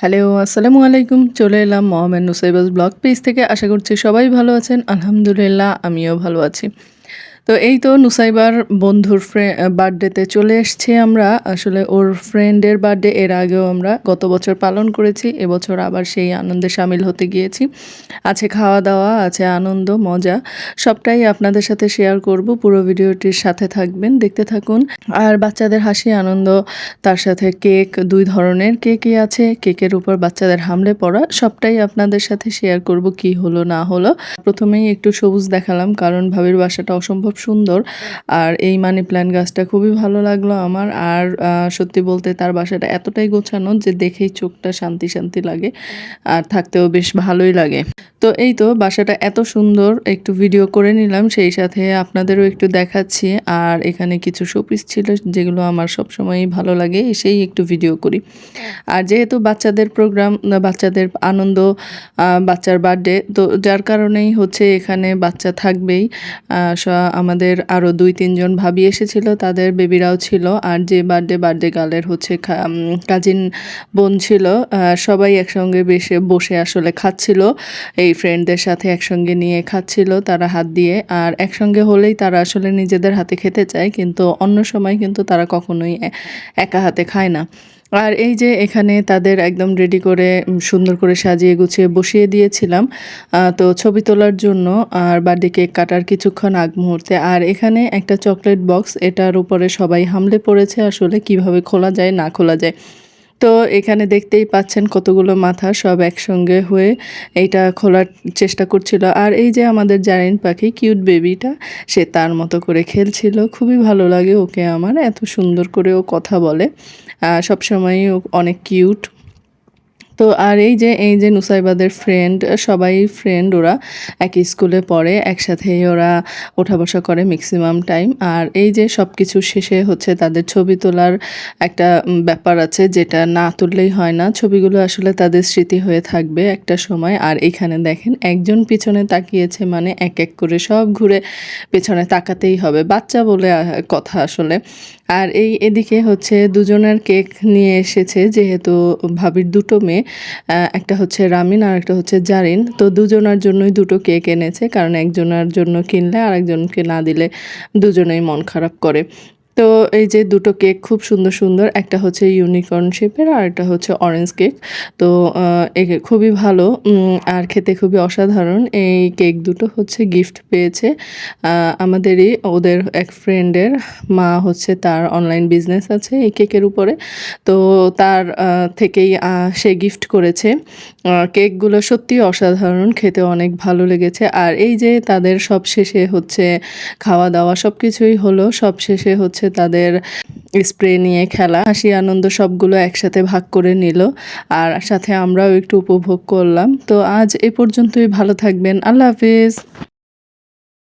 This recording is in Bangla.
হ্যালো, আসসালামু আলাইকুম। চলে এলাম মোহাম্মদ নুসাইবাস ব্লগ পেজ থেকে। আশা করছি সবাই ভালো আছেন। আলহামদুলিল্লাহ, আমিও ভালো আছি। তো এই তো নুসাইবার বন্ধুর বার্থডেতে চলে এসছি আমরা। আসলে ওর ফ্রেন্ডের বার্থডে এর আগেও আমরা গত বছর পালন করেছি, এবছর আবার সেই আনন্দে সামিল হতে গিয়েছি। আছে খাওয়া দাওয়া আছে আনন্দ, মজা, সবটাই আপনাদের সাথে শেয়ার করব। পুরো ভিডিওটির সাথে থাকবেন, দেখতে থাকুন। আর বাচ্চাদের হাসি, আনন্দ, তার সাথে কেক, দুই ধরনের কেকই আছে। কেকের উপর বাচ্চাদের হামলে পড়া, সবটাই আপনাদের সাথে শেয়ার করব কি হলো, না হলো। প্রথমেই একটু সবুজ দেখালাম, কারণ ভাবির বাসাটা অসম্ভব সুন্দর। আর এই মানি প্ল্যান্ট গাছটা খুবই ভালো লাগল আমার। আর সত্যি বলতে তার বাসাটা এতটাই গোছানো যে দেখেই চোখটা শান্তি শান্তি লাগে। আর থাকতেও বেশ ভালোই লাগে। তো এই তো বাসাটা এত সুন্দর, একটু ভিডিও করে নিলাম, সেই সাথে আপনাদেরও একটু দেখাচ্ছি। আর এখানে কিছু শোপিস ছিল যেগুলো আমার সব সবসময়ই ভালো লাগে, এসেই একটু ভিডিও করি। আর যেহেতু বাচ্চাদের প্রোগ্রাম বাচ্চাদের আনন্দ বাচ্চার বার্থডে তো যার কারণেই হচ্ছে এখানে বাচ্চা থাকবেই। আমাদের আরও দুই তিনজন ভাবি এসেছিল, তাদের বেবিরাও ছিল। আর যে বার্থডে বার্থডে গার্লের হচ্ছে কাজিন বোন ছিল সবাই একসঙ্গে বেশে, বসে আসলে খাচ্ছিল। এই ফ্রেন্ডদের সাথে একসঙ্গে নিয়ে খাচ্ছিল তারা হাত দিয়ে। আর একসঙ্গে হলেই তারা আসলে নিজেদের হাতে খেতে চায়, কিন্তু অন্য সময় কিন্তু তারা কখনোই একা হাতে খায় না। আর এই যে এখানে তাদের একদম রেডি করে সুন্দর করে সাজিয়ে গুছিয়ে বসিয়ে দিয়েছিলাম তো ছবি তোলার জন্য আর বার্থডে কেক কাটার কিছুক্ষণ আগ মুহূর্তে। আর এখানে একটা চকলেট বক্স, এটার উপরে সবাই হামলে পড়েছে আসলে কীভাবে খোলা যায় না খোলা যায়। তো এখানে দেখতেই পাচ্ছেন কতগুলো মাথা সব একসঙ্গে হয়ে এইটা খোলার চেষ্টা করছিল। আর এই যে আমাদের জারেন পাখি, কিউট বেবিটা, সে তার মতো করে খেলছিল। খুবই ভালো লাগে ওকে আমার, এত সুন্দর করে ও কথা বলে। সবসময়ই অনেক কিউট। তো আর এই যে এই যে নুসাইবাদের ফ্রেন্ড সবাই ফ্রেন্ড ওরা একই স্কুলে পড়ে, একসাথেই ওরা ওঠা বসা করে ম্যাক্সিমাম টাইম আর এই যে সব কিছু শেষে হচ্ছে তাদের ছবি তোলার একটা ব্যাপার আছে যেটা না তুললেই হয় না। ছবিগুলো আসলে তাদের স্মৃতি হয়ে থাকবে একটা সময়। আর এখানে দেখেন, একজন পিছনে তাকিয়েছে মানে এক এক করে সব ঘুরে পেছনে তাকাতেই হবে। বাচ্চা বলে কথা আসলে। আর এই এদিকে হচ্ছে দুজনের কেক নিয়ে এসেছে যেহেতু ভাবির দুটো মেয়ে। একটা হচ্ছে রামিন আর একটা হচ্ছে জারিন। তো দুজনার জন্যই দুটো কেক এনেছে, কারণ একজনের জন্য কিনলে আর একজনকে না দিলে দুজনেই মন খারাপ করে। তো এই যে দুটো কেক খুব সুন্দর সুন্দর, একটা হচ্ছে ইউনিকর্ন শেপের আর একটা হচ্ছে অরেঞ্জ কেক। তো একে খুবই ভালো আর খেতে খুবই অসাধারণ। এই কেক দুটো হচ্ছে গিফট পেয়েছে আমাদেরই, ওদের এক ফ্রেন্ডের মা হচ্ছে তার অনলাইন বিজনেস আছে এই কেকের উপরে। তো তার থেকেই সে গিফট করেছে। কেকগুলো সত্যি অসাধারণ, খেতে অনেক ভালো লেগেছে। আর এই যে তাদের সব শেষে হচ্ছে খাওয়া দাওয়া সব কিছুই হলো সব শেষে হচ্ছে তাদের স্প্রে নিয়ে খেলা। হাসি, আনন্দ সবগুলো একসাথে ভাগ করে নিল। আর সাথে আমরাও একটু উপভোগ করলাম। তো আজ এ পর্যন্তই। ভালো থাকবেন। আল্লাহ হাফিজ।